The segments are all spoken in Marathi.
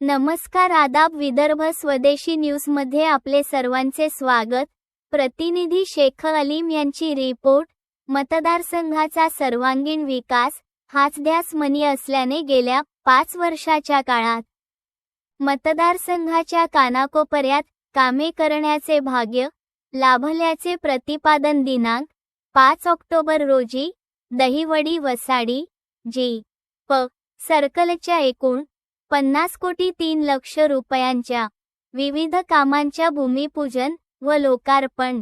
नमस्कार आदाब विदर्भ स्वदेशी न्यूजमध्ये आपले सर्वांचे स्वागत. प्रतिनिधी शेख अलीम यांची रिपोर्ट. मतदारसंघाचा सर्वांगीण विकास हाच ध्यास मनी असल्याने गेल्या पाच वर्षाच्या काळात मतदारसंघाच्या कानाकोपऱ्यात कामे करण्याचे भाग्य लाभल्याचे प्रतिपादन दिनांक पाच ऑक्टोबर रोजी दहिवडी वसाडी जी प सर्कलच्या एकूण पन्नास कोटी तीन लक्ष रुपयांच्या विविध कामांच्या भूमिपूजन व लोकार्पण.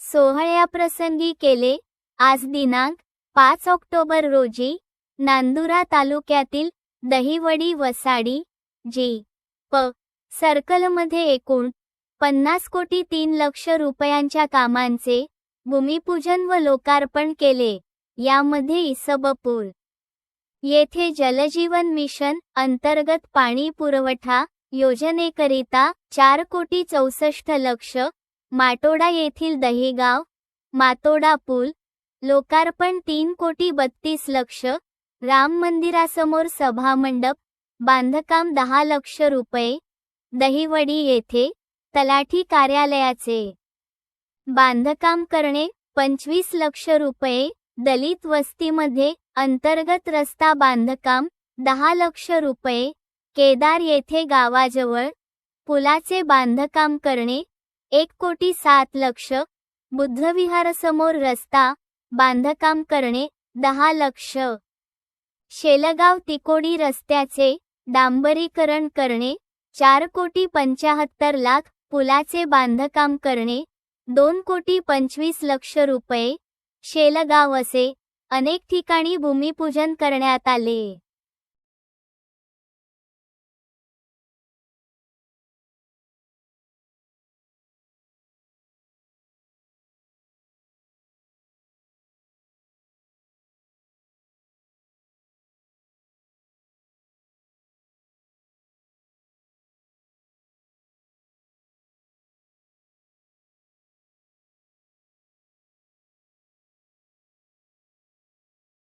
सोहळ्याप्रसंगी केले. आज दिनांक पाच ऑक्टोबर रोजी नांदुरा तालुक्यातील दहिवडी वसाडी जी प सर्कलमध्ये एकूण पन्नास कोटी तीन लक्ष रुपयांच्या कामांचे भूमिपूजन व लोकार्पण केले. यामध्ये इसबपूर येथे जलजीवन मिशन अंतर्गत पाणी पुरवठा योजनेकरिता चार कोटी चौसष्ट लक्ष माटोडा येथील दहेगाव मातोडा पूल लोकार्पण तीन कोटी बत्तीस लक्ष राम मंदिरासमोर सभामंडप बांधकाम दहा लक्ष रुपये दहिवडी येथे तलाठी कार्यालयाचे बांधकाम करणे पंचवीस लक्ष रुपये दलित वस्तीमध्ये अंतर्गत रस्ता बांधकाम दहा लक्ष रुपये केदार येथे गावाजवळ पुलाचे बांधकाम करणे एक कोटी सात लक्ष बुद्धविहारासमोर रस्ता बांधकाम करणे दहा लक्ष. शेलगाव तिकोडी रस्त्याचे डांबरीकरण करणे चार कोटी पंचाहत्तर लाख पुलाचे बांधकाम करणे दोन कोटी पंचवीस लक्ष रुपये. शेलगाव असे अनेक ठिकाणी भूमिपूजन करण्यात आले.